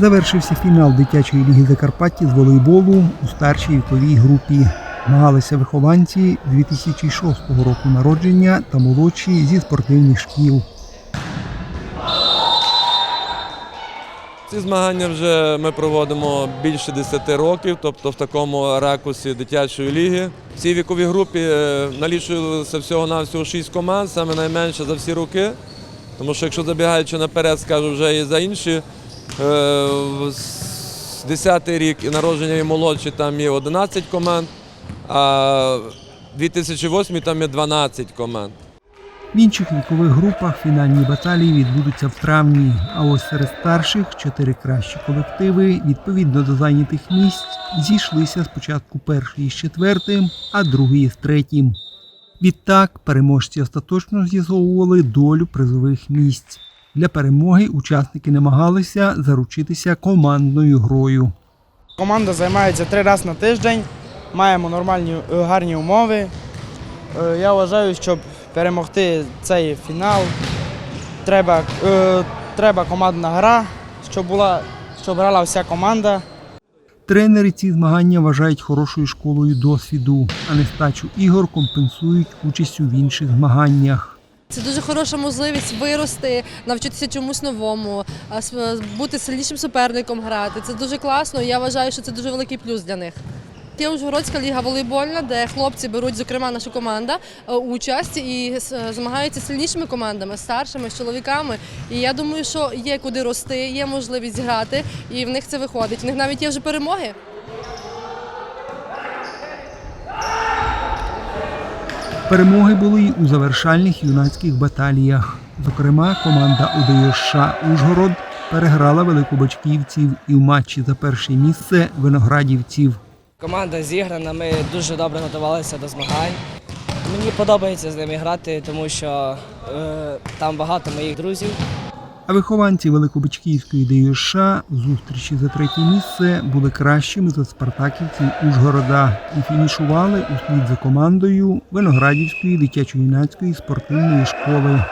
Завершився фінал дитячої ліги Закарпаття з волейболу у старшій віковій групі. Змагалися вихованці 2006 року народження та молодші зі спортивних шкіл. Ці змагання вже ми проводимо більше 10 років, тобто в такому ракурсі дитячої ліги. В цій віковій групі е, налічується всього-навсього 6 команд, саме найменше за всі роки. Тому що якщо забігаючи наперед, скажу вже і за інші. Е, 10-й рік і народження і молодші там є 11 команд, а 2008 там є 12 команд. В інших вікових групах фінальні баталії відбудуться в травні. А ось серед старших чотири кращі колективи відповідно до зайнятих місць зійшлися спочатку перший з четвертим, а другий з третім. Відтак переможці остаточно з'ясовували долю призових місць. Для перемоги учасники намагалися заручитися командною грою. Команда займається три рази на тиждень, маємо нормальні е, гарні умови. Е, Я вважаю, щоб перемогти цей фінал, треба, е, треба командна гра, щоб була, щоб грала вся команда. Тренери ці змагання вважають хорошою школою досвіду, а нестачу ігор компенсують участю в інших змаганнях. Це дуже хороша можливість вирости, навчитися чомусь новому, бути сильнішим суперником грати. Це дуже класно. Я вважаю, що це дуже великий плюс для них. Є Ужгородська ліга волейбольна, де хлопці беруть, зокрема, наша команда е, участь і змагаються з сильнішими командами, старшими, з чоловіками. І я думаю, що є куди рости, є можливість грати, і в них це виходить. В них навіть є вже перемоги. Перемоги були й у завершальних юнацьких баталіях. Зокрема, команда УДЮШ Ужгород переграла великобачківців і в матчі за перше місце виноградівців. Команда зіграна, ми дуже добре готувалися до змагань. Мені подобається з ними грати, тому що е, там багато моїх друзів. А вихованці Великобичківської ДЮШ зустрічі за третє місце були кращими за спартаківців Ужгорода і фінішували услід за командою Виноградівської дитячо-юнацької спортивної школи.